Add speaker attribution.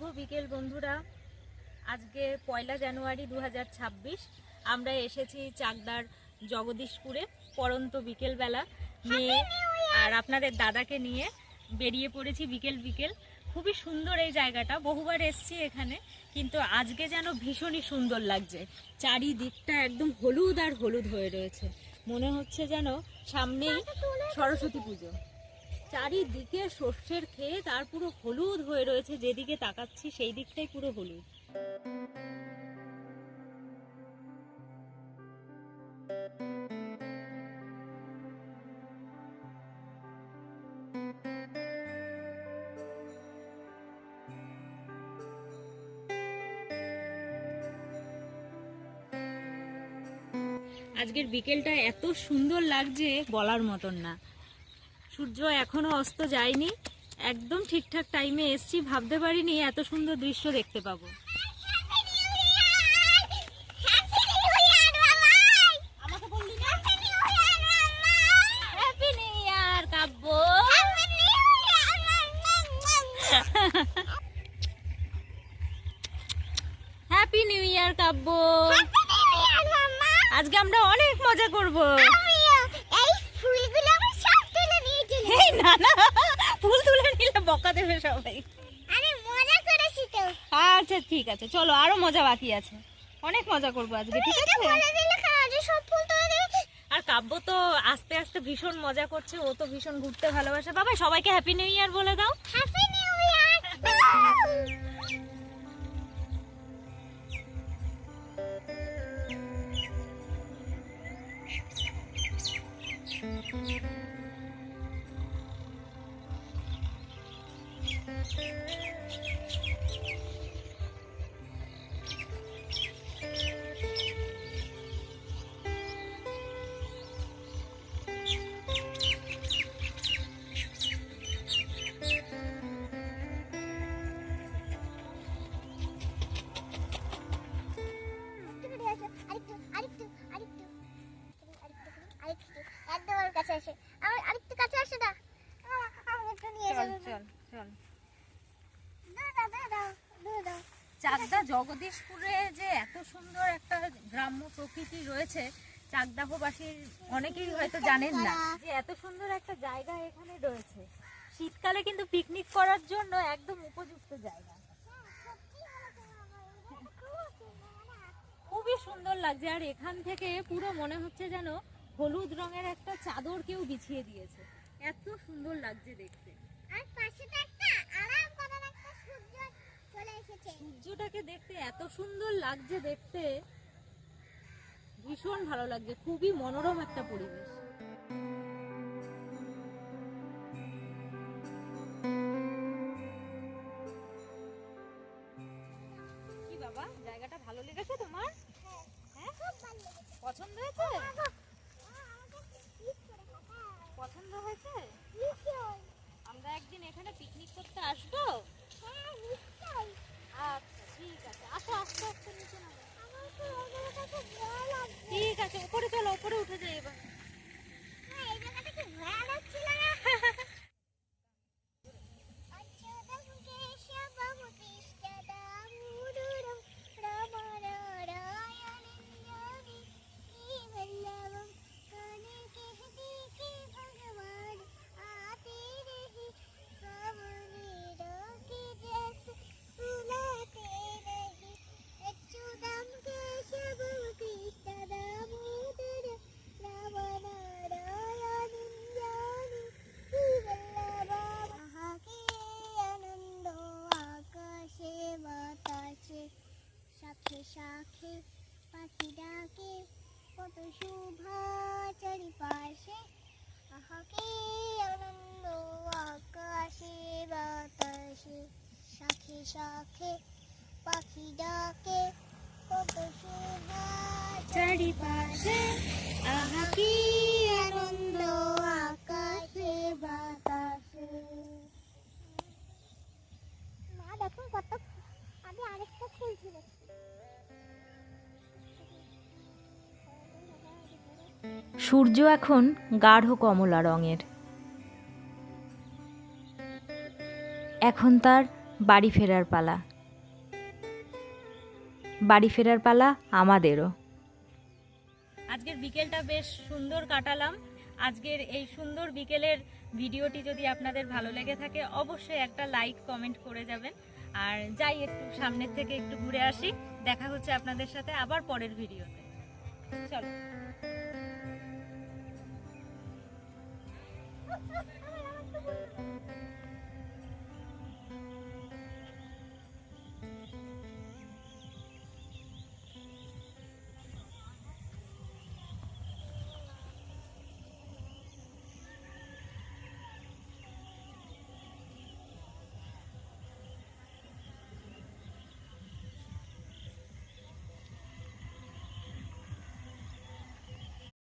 Speaker 1: শুভ বিকেল বন্ধুরা। আজকে পয়লা জানুয়ারি দু হাজার ছাব্বিশ। আমরা এসেছি চাকদার জগদীশপুরে পরন্ত বিকেলবেলা নিয়ে আর আপনাদের দাদাকে নিয়ে বেরিয়ে পড়েছি বিকেল বিকেল। খুবই সুন্দর এই জায়গাটা বহুবার এসছি এখানে কিন্তু আজকে যেন ভীষণই সুন্দর লাগছে। চারিদিকটা একদম হলুদ আর হলুদ হয়ে রয়েছে। মনে হচ্ছে যেন সামনেই সরস্বতী পুজো। চারিদিকে শস্যের খেয়ে তার পুরো হলুদ হয়ে রয়েছে, যেদিকে তাকাচ্ছি সেই দিকটাই পুরো হলুদ। আজকের বিকেলটা এত সুন্দর লাগছে বলার মতন না। সূর্য এখনও অস্ত যায়নি। একদম ঠিকঠাক টাইমে এসছি। ভাবতে পারিনি এত সুন্দর দৃশ্য দেখতে পাবো। আমাকে বললি না? Happy new year Kabya. Happy new year Kabya. আজকে আমরা অনেক মজা করব। এই না না ফুল তুলে নিলে বকা দেবে সবাই। আচ্ছা ঠিক আছে চলো আরও মজা বাকি আছে। অনেক মজা করব আজকে ঠিক আছে? আর কাব্য তো আস্তে আস্তে ভীষণ মজা করছে ও তো ভীষণ ঘুরতে ভালোবাসে। বাবা সবাইকে হ্যাপি নিউ ইয়ার বলে দাও।
Speaker 2: কাছে আসে। আমার আরেকটু কাছে আসে না। একটু নিয়ে
Speaker 1: চল চল চাকদা জগদীশপুরে যে এত সুন্দর একটা গ্রাম্য প্রকৃতি রয়েছে চাকদাহবাসীর অনেকেই হয়তো জানেন না যে এত সুন্দর একটা জায়গা এখানে রয়েছে। শীতকালে কিন্তু পিকনিক করার জন্য একদম উপযুক্ত জায়গা। খুবই সুন্দর লাগছে। আর এখান থেকে পুরো মনে হচ্ছে যেন হলুদ রঙের একটা চাদর কেউ বিছিয়ে দিয়েছে। এত সুন্দর লাগছে দেখতে।
Speaker 2: আর পাশে একটা একটা সূর্য চলে এসেছে।
Speaker 1: সূর্যটাকে দেখতে এত সুন্দর লাগছে দেখতে। ভীষণ ভালো লাগছে খুবই মনোরম একটা পরিবেশ।
Speaker 2: শাখে পাখি ডাকে কত শোভা চারিপাশে
Speaker 1: আহা কি আনন্দ
Speaker 2: আকাশে বাতাসে। মা দেখুন কত আমি আরেকটা ফুল
Speaker 3: সূর্য এখন গাঢ় কমলা রঙের। এখন তার বাড়ি ফেরার পালা। বাড়ি ফেরার পালা আমাদেরও।
Speaker 1: আজকের বিকেলটা বেশ সুন্দর কাটালাম। আজকের এই সুন্দর বিকেলের ভিডিওটি যদি আপনাদের ভালো লেগে থাকে, অবশ্যই একটা লাইক, কমেন্ট করে যাবেন। আর যাই একটু সামনের থেকে একটু ঘুরে আসি, দেখা হচ্ছে আপনাদের সাথে আবার পরের ভিডিওতে। চলো।
Speaker 2: আমার তো-